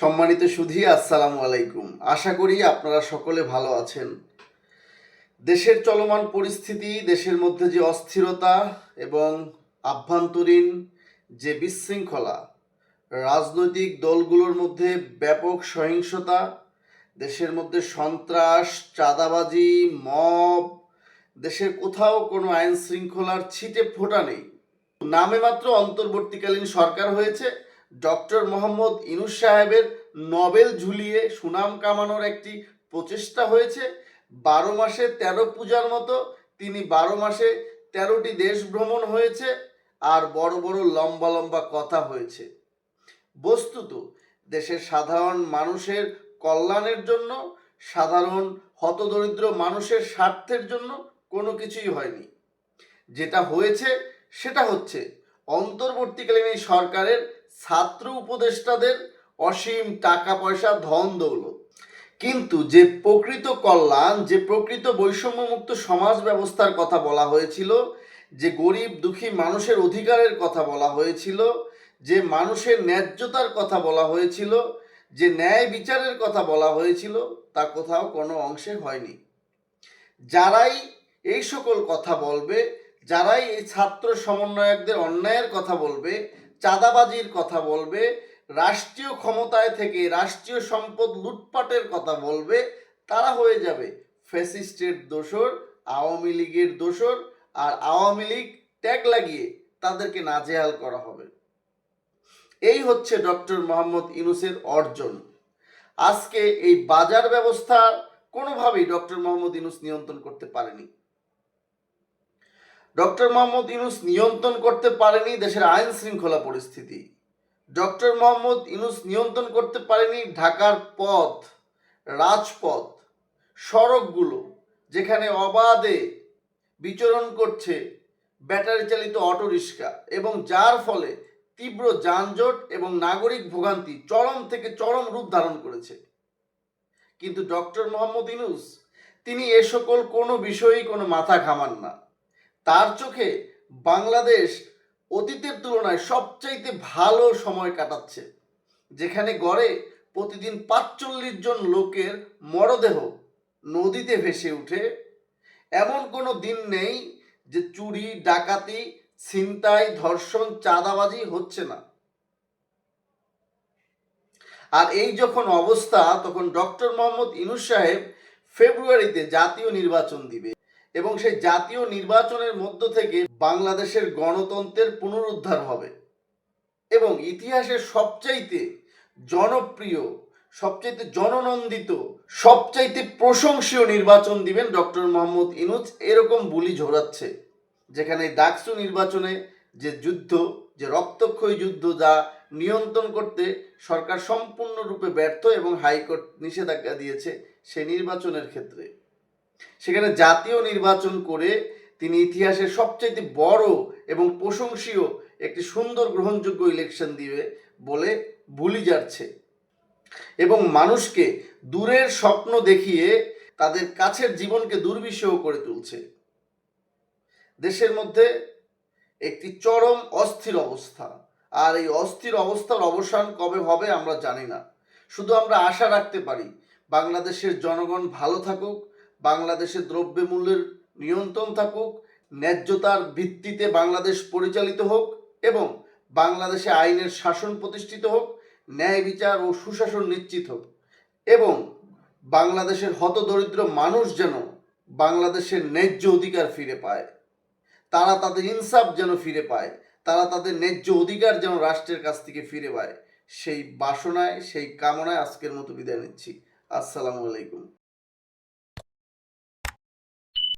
সম্মানিত সুধী, আসসালামু আলাইকুম। আশা করি আপনারা সকলে ভালো আছেন। দেশের চলমান পরিস্থিতি, দেশের মধ্যে যে অস্থিরতা এবং আভ্যন্তরীণ যে বিশৃঙ্খলা, রাজনৈতিক দলগুলোর মধ্যে ব্যাপক সহিংসতা, দেশের মধ্যে সন্ত্রাস, চাঁদাবাজি, মব, দেশের কোথাও কোনো আইন শৃঙ্খলার ছিটে ফোটা নেই। নামে মাত্র অন্তর্বর্তীকালীন সরকার হয়েছে। ডক্টর মোহাম্মদ ইনুস সাহেবের নবেল ঝুলিয়ে সুনাম কামানোর একটি প্রচেষ্টা হয়েছে। বারো মাসে তেরো পূজার মতো তিনি বারো মাসে তেরোটি দেশ ভ্রমণ হয়েছে আর বড় বড় লম্বা লম্বা কথা হয়েছে। বস্তুত দেশের সাধারণ মানুষের কল্যাণের জন্য, সাধারণ হতদরিদ্র মানুষের স্বার্থের জন্য কোনো কিছুই হয়নি। যেটা হয়েছে সেটা হচ্ছে, অন্তর্বর্তীকালীন এই সরকারের ছাত্র উপদেষ্টাদের অসীম টাকা পয়সা, ধন দৌলত। কিন্তু যে প্রকৃত কল্যাণ, যে প্রকৃত বৈষম্যমুক্ত সমাজ ব্যবস্থার কথা বলা হয়েছিল, যে গরিব দুঃখী মানুষের অধিকারের কথা বলা হয়েছিল, যে মানুষের ন্যায্যতার কথা বলা হয়েছিল, যে ন্যায় বিচারের কথা বলা হয়েছিল, তা কোথাও কোনো অংশে হয়নি। যারাই এই সকল কথা বলবে, যারাই এই ছাত্র সমন্বয়কদের অন্যায়ের কথা বলবে চাঁদাবাজির কথা বলবে, রাষ্ট্রীয় ক্ষমতায় থেকে রাষ্ট্রীয় সম্পদ লুটপাটের কথা বলবে, তারা হয়ে যাবে ফ্যাসিস্টের দোসর আওয়ামী লীগের দোসর আর আওয়ামী লীগ ট্যাগ লাগিয়ে তাদেরকে নাজেহাল করা হবে। এই হচ্ছে ডক্টর মোহাম্মদ ইউনুসের অর্জন। আজকে এই বাজার ব্যবস্থা কোনোভাবেই ডক্টর মোহাম্মদ ইউনুস নিয়ন্ত্রণ করতে পারেনি। ডক্টর মোহাম্মদ ইউনুস নিয়ন্ত্রণ করতে পারেনি দেশের আইন শৃঙ্খলা পরিস্থিতি। ডক্টর মোহাম্মদ ইউনুস নিয়ন্ত্রণ করতে পারেনি ঢাকার পথ, রাজপথ, সড়কগুলো, যেখানে অবাধে বিচরণ করছে ব্যাটারি চালিত অটোরিক্সা এবং যার ফলে তীব্র যানজট এবং নাগরিক ভোগান্তি চরম থেকে চরম রূপ ধারণ করেছে। কিন্তু ডক্টর মোহাম্মদ ইউনুস, তিনি এ সকল কোনো বিষয়েই কোনো মাথা ঘামান না। তার চোখে বাংলাদেশ অতীতের তুলনায় সবচাইতে ভালো সময় কাটাচ্ছে, যেখানে গড়ে প্রতিদিন পাঁচচল্লিশ জন লোকের মরদেহ নদীতে ভেসে উঠে। এমন কোনো দিন নেই যে চুরি, ডাকাতি, ছিনতাই, ধর্ষণ, চাঁদাবাজি হচ্ছে না। আর এই যখন অবস্থা, তখন ডক্টর মোহাম্মদ ইনুস সাহেব ফেব্রুয়ারিতে জাতীয় নির্বাচন দিবে। এবং সেই জাতীয় নির্বাচনের মধ্য থেকে বাংলাদেশের গণতন্ত্রের পুনরুদ্ধার হবে। এবং ইতিহাসের সবচাইতে জনপ্রিয়, সবচাইতে জননন্দিত, সবচাইতে প্রশংসীয় নির্বাচন দিবেন ডক্টর মোহাম্মদ ইনুজ এরকম বুলি ঝোরাচ্ছে যেখানে ডাকসু নির্বাচনে যে যুদ্ধ, যে রক্তক্ষয়ী যুদ্ধ যা নিয়ন্ত্রণ করতে সরকার সম্পূর্ণরূপে ব্যর্থ এবং হাইকোর্ট নিষেধাজ্ঞা দিয়েছে সে নির্বাচনের ক্ষেত্রে। সেখানে জাতীয় নির্বাচন করে তিনি ইতিহাসের সবচেয়ে বড় এবং প্রশংসীয় একটি সুন্দর গ্রহণযোগ্য ইলেকশন দিবে বলে ভুলি যাচ্ছে। এবং মানুষকে দূরের স্বপ্ন দেখিয়ে তাদের কাছের জীবনকে দুর্বিষহ করে তুলছে। দেশের মধ্যে একটি চরম অস্থির অবস্থা। আর এই অস্থির অবস্থার অবসান কবে হবে আমরা জানি না। শুধু আমরা আশা রাখতে পারি, বাংলাদেশের জনগণ ভালো থাকুক বাংলাদেশের দ্রব্যমূল্যের নিয়ন্ত্রণ থাকুক, ন্যায্যতার ভিত্তিতে বাংলাদেশ পরিচালিত হোক এবং বাংলাদেশে আইনের শাসন প্রতিষ্ঠিত হোক, ন্যায় বিচার ও সুশাসন নিশ্চিত হোক এবং বাংলাদেশের হতদরিদ্র মানুষ যেন বাংলাদেশের ন্যায্য অধিকার ফিরে পায়। তারা তাদের ইনসাফ যেন ফিরে পায়, তারা তাদের ন্যায্য অধিকার যেন রাষ্ট্রের কাছ থেকে ফিরে পায়। সেই বাসনায়, সেই কামনায় আজকের মতো বিদায় নিচ্ছি। আসসালামু আলাইকুম।